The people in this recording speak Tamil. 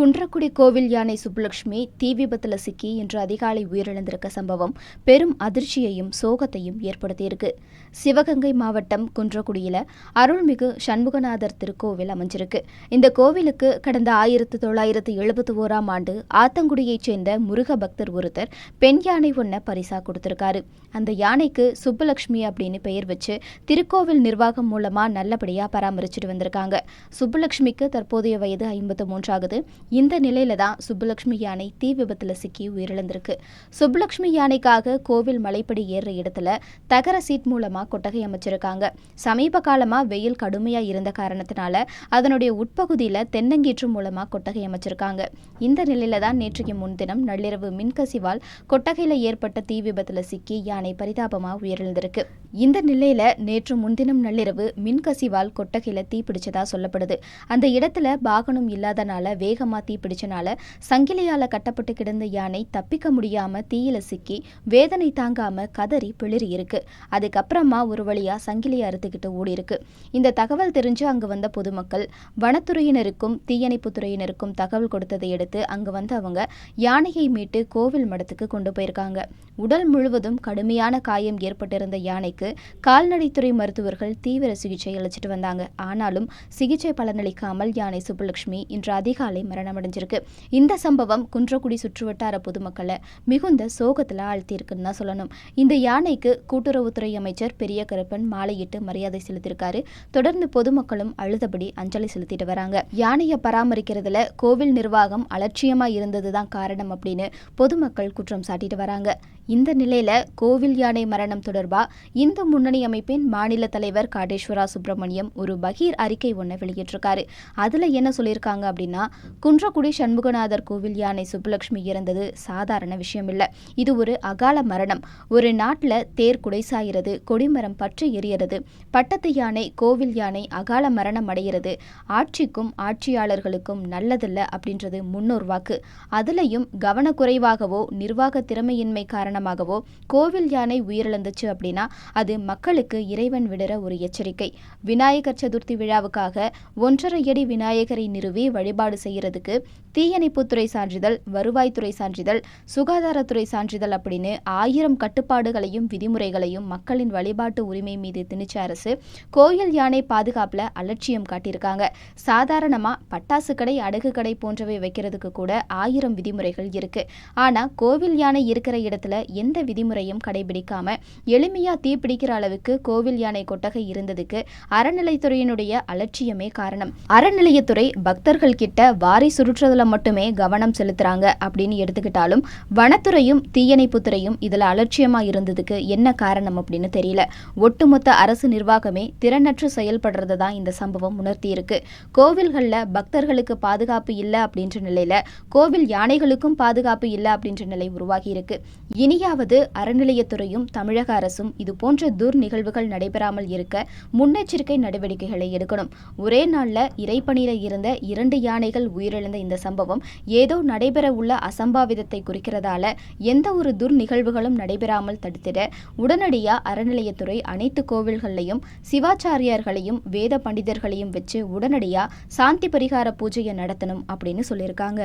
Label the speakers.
Speaker 1: குன்றக்குடி கோவில் யானை சுப்புலட்சுமி தீ விபத்துல சிக்கி இன்று அதிகாலை உயிரிழந்திருக்க சம்பவம் பெரும் அதிர்ச்சியையும் சோகத்தையும் ஏற்படுத்தியிருக்கு. சிவகங்கை மாவட்டம் குன்றக்குடியில் அருள்மிகு சண்முகநாதர் திருக்கோவில் அமைஞ்சிருக்கு. இந்த கோவிலுக்கு கடந்த ஆயிரத்து தொள்ளாயிரத்து எழுபத்தி ஓராம் ஆண்டு ஆத்தங்குடியைச் சேர்ந்த முருக பக்தர் ஒருத்தர் பெண் யானை ஒன்ன பரிசா கொடுத்திருக்காரு. அந்த யானைக்கு சுப்புலட்சுமி அப்படின்னு பெயர் வச்சு திருக்கோவில் நிர்வாகம் மூலமா நல்லபடியா பராமரிச்சுட்டு வந்திருக்காங்க. சுப்புலட்சுமிக்கு தற்போதைய வயது ஐம்பத்து மூன்றாகுது. இந்த நிலையில தான் சுப்புலட்சுமி யானை தீ விபத்துல சிக்கி உயிரிழந்திருக்கு. சுப்புலட்சுமி யானைக்காக கோவில் மலைப்படி ஏறுற இடத்துல தகர சீட் மூலமா கொட்டகை அமைச்சிருக்காங்க. சமீப காலமா வெயில் கடுமையா இருந்த காரணத்தினால அதனுடைய உட்பகுதியில தென்னங்கீற்று மூலமா கொட்டகை அமைச்சிருக்காங்க. இந்த நிலையில தான் நேற்றைக்கு முன்தினம் நள்ளிரவு மின்கசிவால் கொட்டகையில ஏற்பட்ட தீ விபத்தில் சிக்கி யானை பரிதாபமா உயிரிழந்திருக்கு. இந்த நிலையில நேற்று முன்தினம் நள்ளிரவு மின்கசிவால் கொட்டகையில தீ பிடிச்சதா சொல்லப்படுது. அந்த இடத்துல வாகனம் இல்லாதனால வேகமா தீ பிடிச்சனால சங்கிலியால கட்டப்பட்டு கிடந்த யானை தப்பிக்க முடியாம தீயில சிக்கி வேதனை தாங்காம கதறி பிளிரி இருக்கு. அதுக்கப்புறமா ஒரு வழியா சங்கிலியை அறுத்துக்கிட்டு ஓடி இருக்கு இந்த தகவல் தெரிஞ்சு அங்கு வந்த பொதுமக்கள் வனத்துறையினருக்கும் தீயணைப்பு துறையினருக்கும் தகவல் கொடுத்ததை அடுத்து அங்கு வந்த அவங்க யானையை மீட்டு கோவில் மடத்துக்கு கொண்டு போயிருக்காங்க. உடல் முழுவதும் கடுமையான காயம் ஏற்பட்டிருந்த யானைக்கு கால்நடைத்துறை மருத்துவர்கள் தீவிர சிகிச்சை அளிச்சிட்டு வந்தாங்க. ஆனாலும் சிகிச்சை பலனளிக்காமல் யானை சுப்புலட்சுமி இன்று அதிகாலை மரணமடைஞ்சிருக்கு. இந்த சம்பவம் குன்றக்குடி சுற்றுவட்டார பொதுமக்களை மிகுந்த சோகத்தில் ஆழ்த்தியிருக்குன்னு தான் சொல்லணும். இந்த யானைக்கு கூட்டுறவுத்துறை அமைச்சர் பெரிய கருப்பன் மாலையிட்டு மரியாதை செலுத்தியிருக்காரு. தொடர்ந்து பொதுமக்களும் அழுதபடி அஞ்சலி செலுத்திட்டு வராங்க. யானையை பராமரிக்கிறதுல கோவில் நிர்வாகம் அலட்சியமா இருந்ததுதான் காரணம் அப்படின்னு பொதுமக்கள் குற்றம் சாட்டிட்டு வராங்க. இந்த நிலையில கோவில் யானை மரணம் தொடர்பா இந்து முன்னணி அமைப்பின் மாநில தலைவர் காடேஸ்வரா சுப்பிரமணியம் ஒரு பகீர் அறிக்கை ஒன்று வெளியிட்டிருக்காரு. அதுல என்ன சொல்லியிருக்காங்க அப்படின்னா குன்றக்குடி சண்முகநாதர் கோவில் யானை சுப்புலட்சுமி இறந்தது சாதாரண விஷயமில்ல. இது ஒரு அகால மரணம். ஒரு நாட்டில் தேர் குடைசாயிறது கொடிமரம் பற்றி எரியறது பட்டத்து யானை கோவில் யானை அகால மரணம் அடைகிறது ஆட்சிக்கும் ஆட்சியாளர்களுக்கும் நல்லதில்ல அப்படின்றது முன்னோர் வாக்கு. அதுலயும் கவனக்குறைவாகவோ நிர்வாக திறமையின்மை காரணமாகவோ கோவில் யானை உயிரிழந்துச்சு அப்படின்னா அது மக்களுக்கு இறைவன் விடுற ஒரு எச்சரிக்கை. விநாயகர் சதுர்த்தி விழாவுக்காக ஒன்றரை அடி விநாயகரை நிறுவி வழிபாடு செய்கிறது செய்யறதுக்கு தீயணைப்புத்துறை சான்றிதழ் வருவாய்த்துறை சான்றிதழ் சுகாதாரத்துறை சான்றிதழ் அப்படின்னு ஆயிரம் கட்டுப்பாடுகளையும் விதிமுறைகளையும் மக்களின் வழிபாட்டு உரிமை மீது திணிச்ச அரசு கோயில் யானை பாதுகாப்புல அலட்சியம் காட்டியிருக்காங்க. சாதாரணமா பட்டாசு கடை அடகு கடை போன்றவை வைக்கிறதுக்கு கூட ஆயிரம் விதிமுறைகள் இருக்கு. ஆனா கோவில் யானை இருக்கிற இடத்துல எந்த விதிமுறையும் கடைபிடிக்காம எளிமையா தீப்பிடிக்கிற அளவுக்கு கோவில் யானை கொட்டகை இருந்ததுக்கு அறநிலைத்துறையினுடைய அலட்சியமே காரணம். அறநிலையத்துறை பக்தர்கள் கிட்ட வாரி சுருற்றுறதுல மட்டுமே கவனம் செலுத்துறாங்க அப்படின்னு எடுத்துக்கிட்டாலும் வனத்துறையும் தீயணைப்புத்துறையும் இதுல அலட்சியமா இருந்ததுக்கு என்ன காரணம் அப்படின்னு தெரியல. ஒட்டுமொத்த அரசு நிர்வாகமே திறனற்று செயல்படுறது தான் இந்த சம்பவம் உணர்த்தி இருக்கு கோவில்கள்ல பக்தர்களுக்கு பாதுகாப்பு இல்லை அப்படின்ற நிலையில கோவில் யானைகளுக்கும் பாதுகாப்பு இல்லை அப்படின்ற நிலை உருவாகி இருக்கு இனியாவது அறநிலையத்துறையும் தமிழக அரசும் இது போன்ற துர் நிகழ்வுகள் நடைபெறாமல் இருக்க முன்னெச்சரிக்கை நடவடிக்கைகளை எடுக்கணும். ஒரே நாள்ல இறைப்பணியில இருந்த இரண்டு யானைகள் உயிரிழந்த இந்த சம்பவம் ஏதோ நடைபெற உள்ள அசம்பாவிதத்தை குறிக்கிறதால எந்த ஒரு துர் நிகழ்வுகளும் நடைபெறாமல் தடுத்திட உடனடியா அறநிலையத்துறை அனைத்து கோவில்களையும் சிவாச்சாரியார்களையும் வேத பண்டிதர்களையும் வச்சு உடனடியா சாந்தி பரிகார பூஜையை நடத்தணும் அப்படின்னு சொல்லியிருக்காங்க.